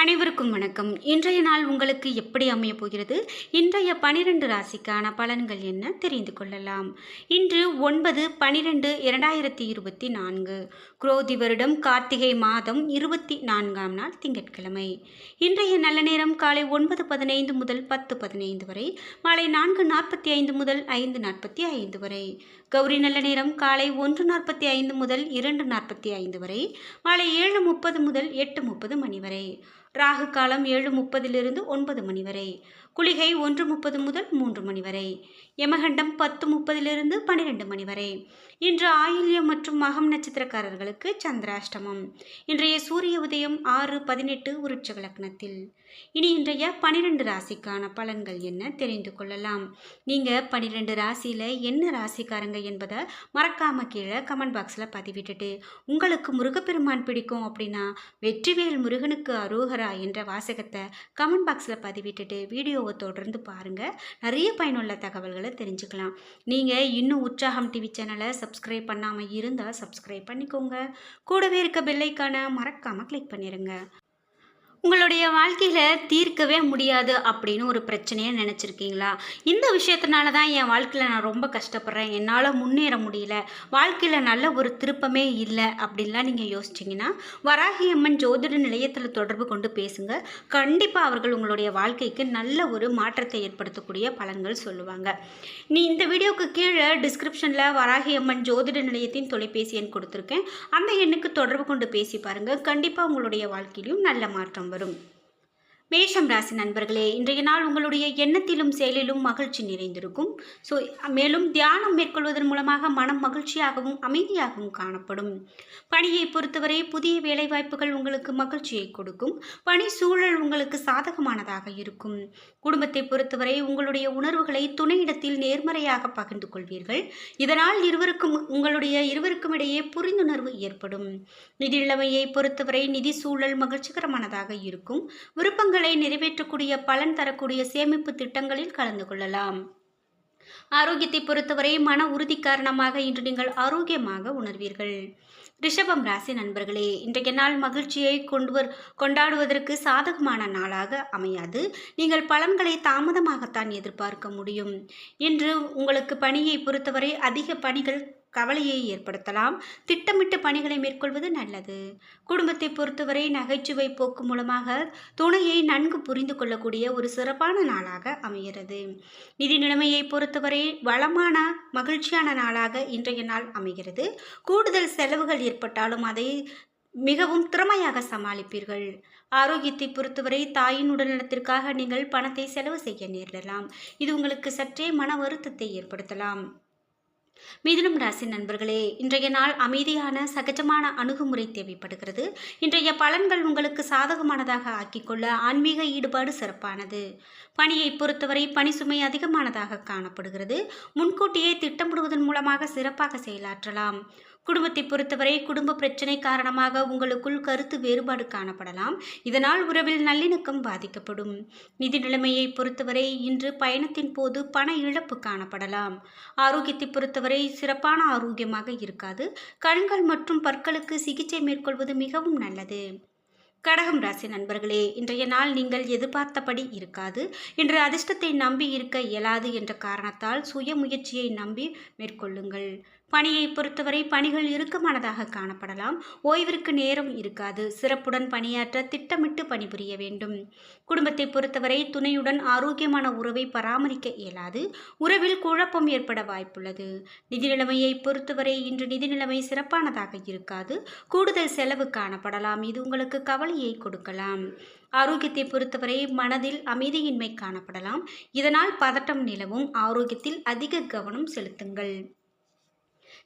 அனைவருக்கும் வணக்கம். இன்றைய நாள் உங்களுக்கு எப்படி அமையப் போகிறது? இன்றைய பனிரெண்டு ராசிக்கான பலன்கள் என்ன? தெரிந்து கொள்ளலாம். இன்று ஒன்பது பனிரெண்டு இரண்டாயிரத்தி இருபத்தி நான்கு. குரோதி வருடம் கார்த்திகை மாதம் இருபத்தி நான்காம் நாள் திங்கட்கிழமை. இன்றைய நல்ல நேரம் காலை ஒன்பது பதினைந்து முதல் பத்து பதினைந்து வரை மாலை நான்கு நாற்பத்தி ஐந்து முதல் ஐந்து நாற்பத்தி ஐந்து வரை. கௌரி நல்ல நேரம் காலை ஒன்று நாற்பத்தி ஐந்து முதல் இரண்டு நாற்பத்தி ஐந்து வரை மாலை ஏழு முப்பது முதல் எட்டு முப்பது மணி வரை. ராகு காலம் ஏழு முப்பதிலிருந்து ஒன்பது மணி வரை. குளிகை ஒன்று முப்பது முதல் மூன்று மணி வரை. யமகண்டம் பத்து முப்பதிலிருந்து பன்னிரெண்டு மணி வரை. இன்று ஆயில்யம் மற்றும் மகம் நட்சத்திரக்காரர்களுக்கு சந்திராஷ்டமம். இன்றைய சூரிய உதயம் ஆறு பதினெட்டு விருட்சக லக்னத்தில் இனி இன்றைய பனிரெண்டு ராசிக்கான பலன்கள் என்ன தெரிந்து கொள்ளலாம். நீங்கள் பனிரெண்டு ராசியில் என்ன ராசிக்காரங்க என்பதை மறக்காம கீழே கமெண்ட் பாக்ஸில் பதிவிட்டுட்டு உங்களுக்கு முருகப்பெருமான் பிடிக்கும் அப்படின்னா வெற்றிவேல் முருகனுக்கு அரோகரா என்ற வாசகத்தை கமெண்ட் பாக்ஸில் பதிவிட்டுட்டு வீடியோவை தொடர்ந்து பாருங்கள் நிறைய பயனுள்ள தகவல்களை தெரிஞ்சுக்கலாம். நீங்கள் இன்னும் உற்சாகம் டிவி சேனலை சப்ஸ்கிரைப் பண்ணாமல் இருந்தால் சப்ஸ்கிரைப் பண்ணிக்கோங்க. கூடவே இருக்க பெல்லைக்கான மறக்காமல் கிளிக் பண்ணிடுங்க உங்களுடைய வாழ்க்கையில் தீர்க்கவே முடியாது அப்படின்னு ஒரு பிரச்சனையை நினச்சிருக்கீங்களா? இந்த விஷயத்தினால தான் என் வாழ்க்கையில் நான் ரொம்ப கஷ்டப்படுறேன். என்னால் முன்னேற முடியல. வாழ்க்கையில் நல்ல ஒரு திருப்பமே இல்லை அப்படின்லாம் நீங்கள் யோசிச்சிங்கன்னா வராகி அம்மன் ஜோதிட நிலையத்தில் தொடர்பு கொண்டு பேசுங்க. கண்டிப்பாக அவர்கள் உங்களுடைய வாழ்க்கைக்கு நல்ல ஒரு மாற்றத்தை ஏற்படுத்தக்கூடிய பலன்கள் சொல்லுவாங்க. நீ இந்த வீடியோவுக்கு கீழே டிஸ்கிரிப்ஷனில் வராகி அம்மன் ஜோதிட நிலையத்தின் தொலைபேசி எண் கொடுத்துருக்கேன். அந்த எண்ணுக்கு தொடர்பு கொண்டு பேசி பாருங்கள் கண்டிப்பாக உங்களுடைய வாழ்க்கையிலும் நல்ல மாற்றம் வரும். மேஷம் ராசி நண்பர்களே இன்றைய நாள் உங்களுடைய எண்ணத்திலும் செயலிலும் மகிழ்ச்சி நிறைந்திருக்கும். ஸோ மேலும் தியானம் மேற்கொள்வதன் மூலமாக மனம் மகிழ்ச்சியாகவும் அமைதியாகவும் காணப்படும். பணியை பொறுத்தவரை புதிய வேலைவாய்ப்புகள் உங்களுக்கு மகிழ்ச்சியை கொடுக்கும். பணி சூழல் உங்களுக்கு சாதகமானதாக இருக்கும். குடும்பத்தை பொறுத்தவரை உங்களுடைய உணர்வுகளை துணையிடத்தில் நேர்மறையாக பகிர்ந்து கொள்வீர்கள். இதனால் இருவருக்கும் உங்களுடைய இருவருக்கும் இடையே புரிந்துணர்வு ஏற்படும். நிதி நிலைமையை பொறுத்தவரை நிதி சூழல் மகிழ்ச்சிகரமானதாக இருக்கும். விருப்பங்கள் விருப்பங்களை நிறைவேற்றக்கூடிய பலன் தரக்கூடிய சேமிப்பு திட்டங்களில் கலந்து கொள்ளலாம். ஆரோக்கியத்தை பொறுத்தவரை மன உறுதி காரணமாக இன்று நீங்கள் ஆரோக்கியமாக உணர்வீர்கள். ரிஷபம் ராசி நண்பர்களே இன்றைய நாள் மகிழ்ச்சியை கொண்டுவர் கொண்டாடுவதற்கு சாதகமான நாளாக அமையாது. நீங்கள் பலன்களை தாமதமாகத்தான் எதிர்பார்க்க முடியும். இன்று உங்களுக்கு பணியை பொறுத்தவரை அதிக பணிகள் கவலையை ஏற்படுத்தலாம். திட்டமிட்டு பணிகளை மேற்கொள்வது நல்லது. குடும்பத்தை பொறுத்தவரை நகைச்சுவை போக்கு மூலமாக துணையை நன்கு புரிந்து கொள்ளக்கூடிய ஒரு சிறப்பான நாளாக அமைகிறது. நிதி நிலைமையை பொறுத்தவரை வளமான மகிழ்ச்சியான நாளாக இன்றைய நாள் அமைகிறது. கூடுதல் செலவுகள் ஏற்பட்டாலும் அதை மிகவும் திறமையாக சமாளிப்பீர்கள். ஆரோக்கியத்தை பொறுத்தவரை தாயின் உடல்நலத்திற்காக நீங்கள் பணத்தை செலவு செய்ய நேரிடலாம். இது உங்களுக்கு சற்றே மன வருத்தத்தை ஏற்படுத்தலாம். மிதுனம் ராசி நண்பர்களே இன்றைய நாள் அமைதியான சகஜமான அணுகுமுறை தேவைப்படுகிறது. இன்றைய பலன்கள் உங்களுக்கு சாதகமானதாக ஆக்கிக்கொள்ள ஆன்மீக ஈடுபாடு சிறப்பானது. பணியை பொறுத்தவரை பணி சுமை அதிகமானதாக காணப்படுகிறது. முன்கூட்டியே திட்டமிடுவதன் மூலமாக சிறப்பாக செயலாற்றலாம். குடும்பத்தை பொறுத்தவரை குடும்ப பிரச்சனை காரணமாக உங்களுக்குள் கருத்து வேறுபாடு காணப்படலாம். இதனால் உறவில் நல்லிணக்கம் பாதிக்கப்படும். நிதி நிலைமையை பொறுத்தவரை இன்று பயணத்தின் போது பண இழப்பு காணப்படலாம். ஆரோக்கியத்தை பொறுத்தவரை சிறப்பான ஆரோக்கியமாக இருக்காது. கண்கள் மற்றும் பற்களுக்கு சிகிச்சை மேற்கொள்வது மிகவும் நல்லது. கடகம் ராசி நண்பர்களே இன்றைய நாள் நீங்கள் எதிர்பார்த்தபடி இருக்காது. இன்று அதிர்ஷ்டத்தை நம்பி இருக்க இயலாது என்ற காரணத்தால் சுய முயற்சியை நம்பி மேற்கொள்ளுங்கள். பணியை பொறுத்தவரை பணிகள் இறுக்கமானதாக காணப்படலாம். ஓய்விற்கு நேரம் இருக்காது. சிறப்புடன் பணியாற்ற திட்டமிட்டு பணிபுரிய வேண்டும். குடும்பத்தை பொறுத்தவரை துணையுடன் ஆரோக்கியமான உறவை பராமரிக்க இயலாது. உறவில் குழப்பம் ஏற்பட வாய்ப்புள்ளது. நிதி நிலைமையை பொறுத்தவரை இன்று நிதி நிலைமை சிறப்பானதாக இருக்காது. கூடுதல் செலவு காணப்படலாம். இது உங்களுக்கு கவலையை கொடுக்கலாம். ஆரோக்கியத்தை பொறுத்தவரை மனதில் அமைதியின்மை காணப்படலாம். இதனால் பதட்டம் நிலவும். ஆரோக்கியத்தில் அதிக கவனம் செலுத்துங்கள்.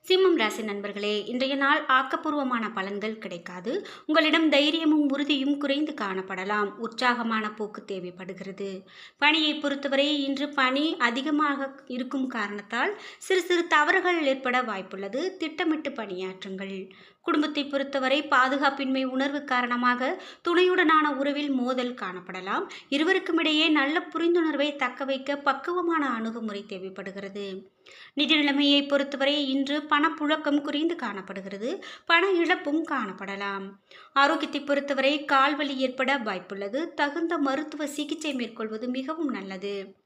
சிம்மம் ராசி நண்பர்களே இன்றைய நாள் ஆக்கப்பூர்வமான பலன்கள் கிடைக்காது. உங்களிடம் தைரியமும் உறுதியும் குறைந்து காணப்படலாம். உற்சாகமான போக்கு தேவைப்படுகிறது. பணியை பொறுத்தவரை இன்று பணி அதிகமாக இருக்கும் காரணத்தால் சிறு சிறு தவறுகள் ஏற்பட வாய்ப்புள்ளது. திட்டமிட்டு பணியாற்றுங்கள். குடும்பத்தை பொறுத்தவரை பாதுகாப்பின்மை உணர்வு காரணமாக துணையுடனான உறவில் மோதல் காணப்படலாம். இருவருக்கும் இடையே நல்ல புரிந்துணர்வை தக்க வைக்க பக்குவமான அணுகுமுறை தேவைப்படுகிறது. நிதி நிலைமையை பொறுத்தவரை இன்று பணப்புழக்கம் குறைந்து காணப்படுகிறது. பண இழப்பும் காணப்படலாம். ஆரோக்கியத்தை பொறுத்தவரை கால்வலி ஏற்பட வாய்ப்புள்ளது. தகுந்த மருத்துவ சிகிச்சை மேற்கொள்வது மிகவும் நல்லது.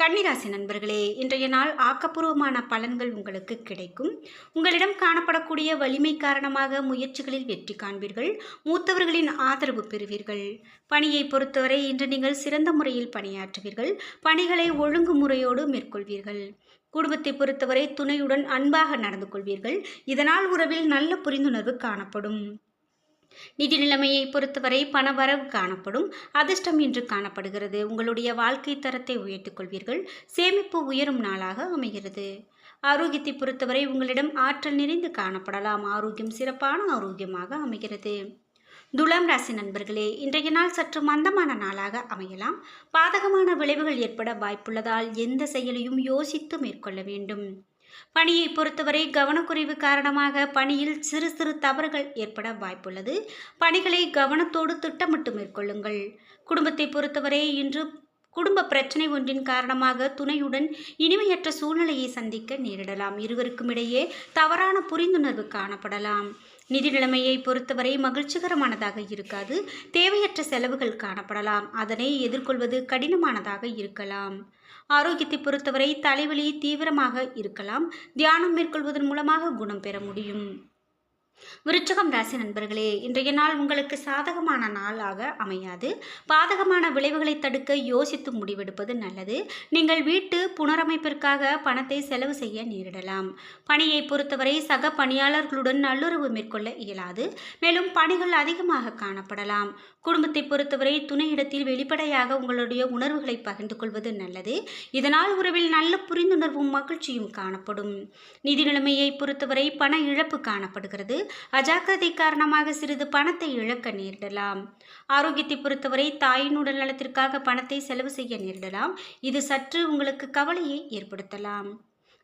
கன்னிராசி நண்பர்களே இன்றைய நாள் ஆக்கப்பூர்வமான பலன்கள் உங்களுக்கு கிடைக்கும். உங்களிடம் காணப்படக்கூடிய வலிமை காரணமாக முயற்சிகளில் வெற்றி காண்பீர்கள். மூத்தவர்களின் ஆதரவு பெறுவீர்கள். பணியை பொறுத்தவரை இன்று நீங்கள் சிறந்த முறையில் பணியாற்றுவீர்கள். பணிகளை ஒழுங்குமுறையோடு மேற்கொள்வீர்கள். குடும்பத்தை பொறுத்தவரை துணையுடன் அன்பாக நடந்து கொள்வீர்கள். இதனால் உறவில் நல்ல புரிந்துணர்வு காணப்படும். நிதி நிலைமையை பொறுத்தவரை பணவரவு காணப்படும் அதிர்ஷ்டம் இன்று காணப்படுகிறது. உங்களுடைய வாழ்க்கை தரத்தை உயர்த்திக் கொள்வீர்கள். சேமிப்பு உயரும் நாளாக அமைகிறது. ஆரோக்கியத்தை பொறுத்தவரை உங்களிடம் ஆற்றல் நிறைந்து காணப்படலாம். ஆரோக்கியம் சிறப்பான ஆரோக்கியமாக அமைகிறது. துலாம் ராசி நண்பர்களே இன்றைய நாள் சற்று மந்தமான நாளாக அமையலாம். பாதகமான விளைவுகள் ஏற்பட வாய்ப்புள்ளதால் எந்த செயலையும் யோசித்து மேற்கொள்ள வேண்டும். பணியை பொறுத்தவரை கவனக்குறைவு காரணமாக பணியில் சிறு சிறு தவறுகள் ஏற்பட வாய்ப்புள்ளது. பணிகளை கவனத்தோடு திட்டமிட்டு மேற்கொள்ளுங்கள். குடும்பத்தை பொறுத்தவரை இன்று குடும்ப பிரச்சனை ஒன்றின் காரணமாக துணையுடன் இனிமையற்ற சூழ்நிலையை சந்திக்க நேரிடலாம். இருவருக்கும் இடையே தவறான புரிந்துணர்வு காணப்படலாம். நிதி நிலைமையை பொறுத்தவரை மகிழ்ச்சிகரமானதாக இருக்காது. தேவையற்ற செலவுகள் காணப்படலாம். அதனை எதிர்கொள்வது கடினமானதாக இருக்கலாம். ஆரோக்கியத்தை பொறுத்தவரை தலைவலி தீவிரமாக இருக்கலாம். தியானம் மேற்கொள்வதன் மூலமாக குணம் பெற முடியும். விருச்சகம் ராசி நண்பர்களே இன்றைய நாள் உங்களுக்கு சாதகமான நாளாக அமையாது. பாதகமான விளைவுகளை தடுக்க யோசித்து முடிவெடுப்பது நல்லது. நீங்கள் வீட்டு புனரமைப்பிற்காக பணத்தை செலவு செய்ய நேரிடலாம். பணியை பொறுத்தவரை சக பணியாளர்களுடன் நல்லுறவு மேற்கொள்ள இயலாது. மேலும் பணிகள் அதிகமாக காணப்படலாம். குடும்பத்தை பொறுத்தவரை துணையிடத்தில் வெளிப்படையாக உங்களுடைய உணர்வுகளை பகிர்ந்து கொள்வது நல்லது. இதனால் உறவில் நல்ல புரிந்துணர்வும் மகிழ்ச்சியும் காணப்படும். நிதி நிலைமையை பொறுத்தவரை பண இழப்பு காணப்படுகிறது. அஜாக்கிரதை காரணமாக சிறிது பணத்தை இழக்க நேரிடலாம். ஆரோக்கியத்தை பொறுத்தவரை தாயின் உடல் நலத்திற்காக பணத்தை செலவு செய்ய நேரிடலாம். இது சற்று உங்களுக்கு கவலையை ஏற்படுத்தலாம்.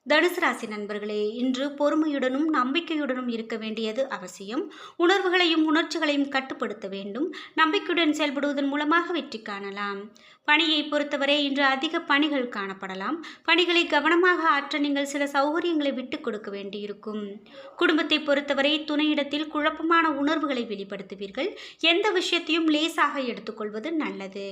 தனுசு ராசி நண்பர்களே இன்று பொறுமையுடனும் நம்பிக்கையுடனும் இருக்க வேண்டியது அவசியம். உணர்வுகளையும் உணர்ச்சிகளையும் கட்டுப்படுத்த வேண்டும். நம்பிக்கையுடன் செயல்படுவதன் மூலமாக வெற்றி காணலாம். பணியை பொறுத்தவரை இன்று அதிக பணிகள் காணப்படலாம். பணிகளை கவனமாக ஆற்ற நீங்கள் சில சௌகரியங்களை விட்டு கொடுக்க வேண்டியிருக்கும். குடும்பத்தை பொறுத்தவரை துணையிடத்தில் குழப்பமான உணர்வுகளை வெளிப்படுத்துவீர்கள். எந்த விஷயத்தையும் லேசாக எடுத்துக்கொள்வது நல்லது.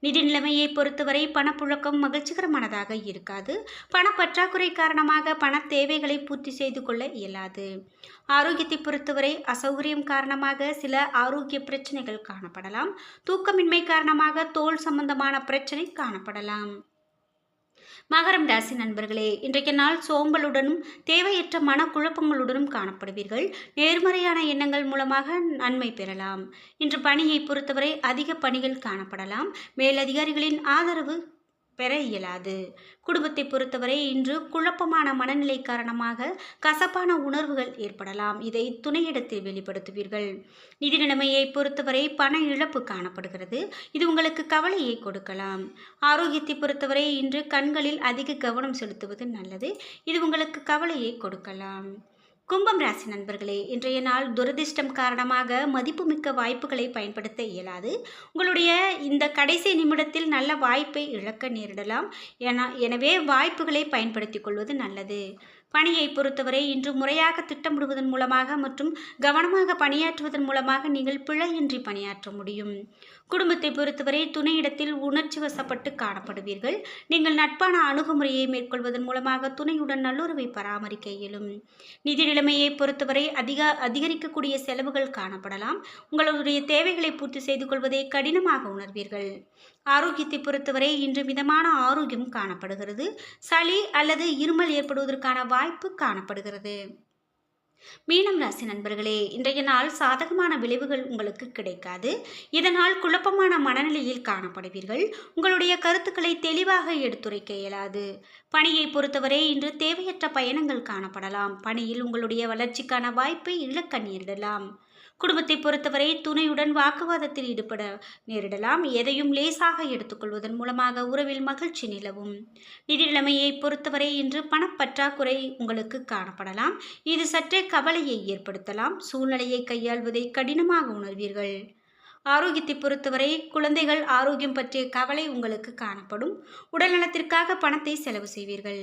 நிதி நிலைமையை பொறுத்தவரை பணப்புழக்கம் மகிழ்ச்சிகரமானதாக இருக்காது. பணப்பற்றாக்குறை காரணமாக பண தேவைகளை பூர்த்தி செய்து கொள்ள இயலாது. ஆரோக்கியத்தை பொறுத்தவரை அசௌகரியம் காரணமாக சில ஆரோக்கிய பிரச்சனைகள் காணப்படலாம். தூக்கமின்மை காரணமாக தோல் சம்பந்தமான பிரச்சனை காணப்படலாம். மகரம் ராசி நண்பர்களே இன்றைக்கு நாள் சோம்பலுடனும் தேவையற்ற மனக்குழப்பங்களுடனும் காணப்படுவீர்கள். நேர்மறையான எண்ணங்கள் மூலமாக நன்மை பெறலாம். இன்று பணியை பொறுத்தவரை அதிக பணிகள் காணப்படலாம். மேலதிகாரிகளின் ஆதரவு பெற இயலாது. குடும்பத்தை பொறுத்தவரை இன்று குழப்பமான மனநிலை காரணமாக கசப்பான உணர்வுகள் ஏற்படலாம். இதை துணையிடத்தில் வெளிப்படுத்துவீர்கள். நிதி நிலைமையை பொறுத்தவரை பண இழப்பு காணப்படுகிறது. இது உங்களுக்கு கவலையை கொடுக்கலாம். ஆரோக்கியத்தை பொறுத்தவரை இன்று கண்களில் அதிக கவனம் செலுத்துவது நல்லது. இது உங்களுக்கு கவலையை கொடுக்கலாம். கும்பம் ராசி நண்பர்களே இன்றைய நாள் துரதிர்ஷ்டம் காரணமாக மதிப்புமிக்க வாய்ப்புகளை பயன்படுத்த இயலாது. உங்களுடைய இந்த கடைசி நிமிடத்தில் நல்ல வாய்ப்பை இழக்க நேரிடலாம். என எனவே வாய்ப்புகளை பயன்படுத்திக் கொள்வது நல்லது. பணியை பொறுத்தவரை இன்று முறையாக திட்டமிடுவதன் மூலமாக மற்றும் கவனமாக பணியாற்றுவதன் மூலமாக நீங்கள் பிழையின்றி பணியாற்ற முடியும். குடும்பத்தை பொறுத்தவரை துணையிடத்தில் உணர்ச்சி வசப்பட்டு காணப்படுவீர்கள். நீங்கள் நட்பான அணுகுமுறையை மேற்கொள்வதன் மூலமாக துணையுடன் நல்லுறவை பராமரிக்க இயலும். நிதி நிலைமையை பொறுத்தவரை அதிக அதிகரிக்கக்கூடிய செலவுகள் காணப்படலாம். உங்களுடைய தேவைகளை பூர்த்தி செய்து கொள்வதை கடினமாக உணர்வீர்கள். ஆரோக்கியத்தை பொறுத்தவரை இன்று மிதமான ஆரோக்கியம் காணப்படுகிறது. சளி அல்லது இருமல் ஏற்படுவதற்கான வாய்ப்பு காணப்படுகிறது. மீனம் ராசி நண்பர்களே இன்றைய நாள் சாதகமான விளைவுகள் உங்களுக்கு கிடைக்காது. இதனால் குழப்பமான மனநிலையில் காணப்படுவீர்கள். உங்களுடைய கருத்துக்களை தெளிவாக எடுத்துரைக்க இயலாது. பணியை பொறுத்தவரை இன்று தேவையற்ற பயணங்கள் காணப்படலாம். பணியில் உங்களுடைய வளர்ச்சிக்கான வாய்ப்பை இழக்க நேரிடலாம். குடும்பத்தை பொறுத்தவரை துணையுடன் வாக்குவாதத்தில் ஈடுபட நேரிடலாம். எதையும் லேசாக எடுத்துக்கொள்வதன் மூலமாக உறவில் மகிழ்ச்சி நிலவும். நிதிநிலைமையை பொறுத்தவரை இன்று பணப்பற்றாக்குறை உங்களுக்கு காணப்படலாம். இது சற்றே கவலையை ஏற்படுத்தலாம். சூழ்நிலையை கையாள்வதை கடினமாக உணர்வீர்கள். ஆரோக்கியத்தை பொறுத்தவரை குழந்தைகள் ஆரோக்கியம் பற்றிய கவலை உங்களுக்கு காணப்படும். உடல்நலத்திற்காக பணத்தை செலவு செய்வீர்கள்.